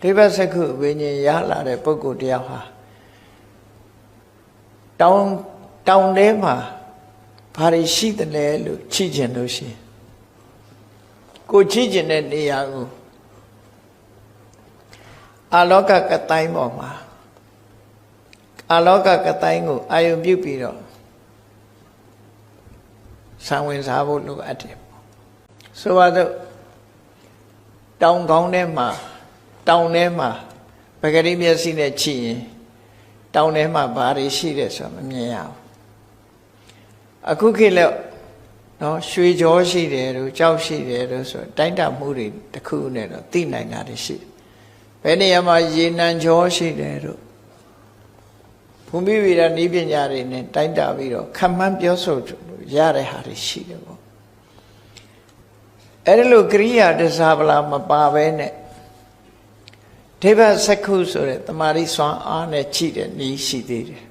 ဒိဗ္ဗစက္ခုဝိညာဉ်ရလာတဲ့ပုဂ္ဂိုလ်တယောက်ဟာတောင်းတောင်းထဲမှာဘာတွေရှိတယ်လဲလို့ချိကျင်လို့ရှိရင်ကိုချိကျင်တဲ့နေရာကိုအာလောကကတိုင်းပေါ်မှာအာလောကကတိုင်းကိုအာယုံပြုတ်ပြီးတော့ဆံဝင်စားဖို့လိုအပ်တယ်ပေါ့ဆိုပါတော့တောင်ကောင်းထဲမှာ တောင်ထဲမှာပဂရိမျက်စိနဲ့ချိရင်တောင်ထဲမှာဘာတွေရှိတယ်ဆိုတာမမြင်ရဘူးအခုခေတ်လက်နော်ရွှေကြောရှိတယ်တို့ကြောက်ရှိတယ်တို့ဆိုတိုင်းတာမှုတွေတစ်ခုနဲ့တော့သိနိုင်တာတွေရှိတယ်ဘယ်နေရာမှာရေနံကြောရှိတယ်တို့ဘုံမိဗေဒနီးပညာတွေနဲ့တိုင်းတာပြီးတော့ခံမှန်းပြောဆိုလို့ရတဲ့ဟာတွေရှိတယ်ပေါ့အဲ့ဒီလိုကရိယာတစားပလာမပါဘဲနဲ့ ဒိဗ္ဗစက္ခုဆိုတဲ့တမာရီစွမ်းအားနဲ့ကြည့်တဲ့ဤရှိသေးတယ်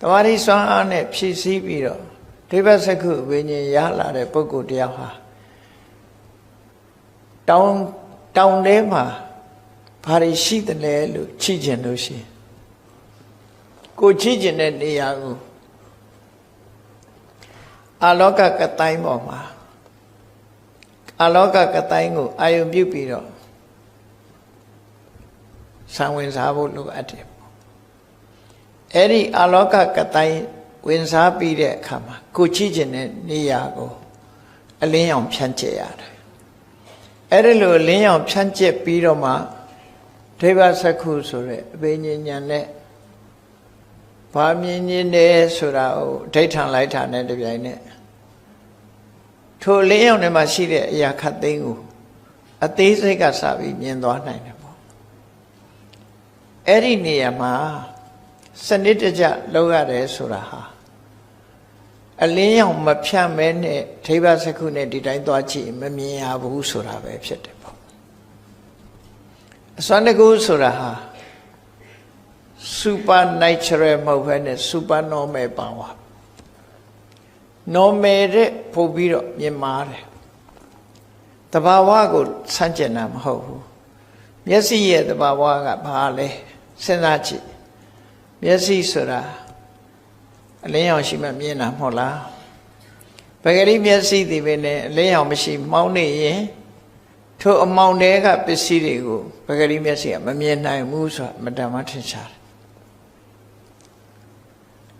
တမာရီစွမ်းအားနဲ့ဖြည့်ဆည်းပြီးတော့ဒိဗ္ဗစက္ခုဝိညာဉ်ရလာတဲ့ပုဂ္ဂိုလ်တယောက်ဟာတောင်းတောင်းထဲမှာဘာတွေရှိတယ်လဲလို့ချိကျင်လို့ရှိရင်ကိုချိကျင်တဲ့နေရာကိုအာလောကကတိုင်းပေါ်မှာအာလောကကတိုင်းကိုအာယုံပြုတ်ပြီးတော့ ဆံဝင်စားဖို့လိုအပ်တယ်ပေါ့အဲ့ဒီအာလောကကတိုင်းဝင်စားပြီးတဲ့အခါမှာကိုချိကျင်တဲ့နေရာကိုအလင်းအောင်ဖြန့်ကျက်ရတယ်အဲ့ဒီလိုအလင်းအောင်ဖြန့်ကျက်ပြီးတော့မှဒိဗ္ဗစက္ခုဆိုတဲ့အဘိညာဉ်ဉာဏ်နဲ့ဘာမြင်မြင်တယ်ဆိုတာကိုဒိဋ္ဌံလိုက်တာနဲ့တပြိုင်နက်ထိုလင်းအောင်ထဲမှာရှိတဲ့အရာခတ်သိမ်းကိုအသေးစိတ်ကစပြီးမြင်သွားနိုင်တယ်ပေါ့ အဲ့ဒီနေရာမှာစနစ်တကျလောက်ရတယ်ဆိုတာဟာအလင်းရောင်မဖြတ်မဲနဲ့ဒိဗ္ဗစက္ခုနဲ့ဒီတိုင်းသွားကြည့်မမြင်ရဘူးဆိုတာပဲဖြစ်တယ်ပေါ့အစွမ်းတကူဆိုတာဟာ supernatural မဟုတ်ဘဲနဲ့ supernormal power normal တဲ့ပို့ပြီးတော့မြင်မာတယ်တဘာဝကိုဆန့်ကျင်တာမဟုတ်ဘူးမျက်စိရဲ့တဘာဝကဘာလဲ စဉ်းစားကြည့်မျက်စိဆိုတာအလင်းရောင်ရှိမှမြင်တာမဟုတ်လားပဂရိမျက်စိဒီပဲနဲ့အလင်းရောင်မရှိမှောင်းနေရင်ထိုအမောင်တွေကပစ္စည်းတွေကိုပဂရိမျက်စိကမမြင်နိုင်ဘူးဆိုတာမတ္တမထင်ရှားတယ်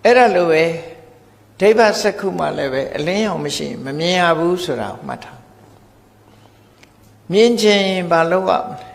အဲ့ဒါလိုပဲဒိဗ္ဗစက္ခုမှလည်းပဲအလင်းရောင်မရှိရင်မမြင်ရဘူးဆိုတာကိုမှတ်ထားမြင်ခြင်းဘာလို့ရမလဲ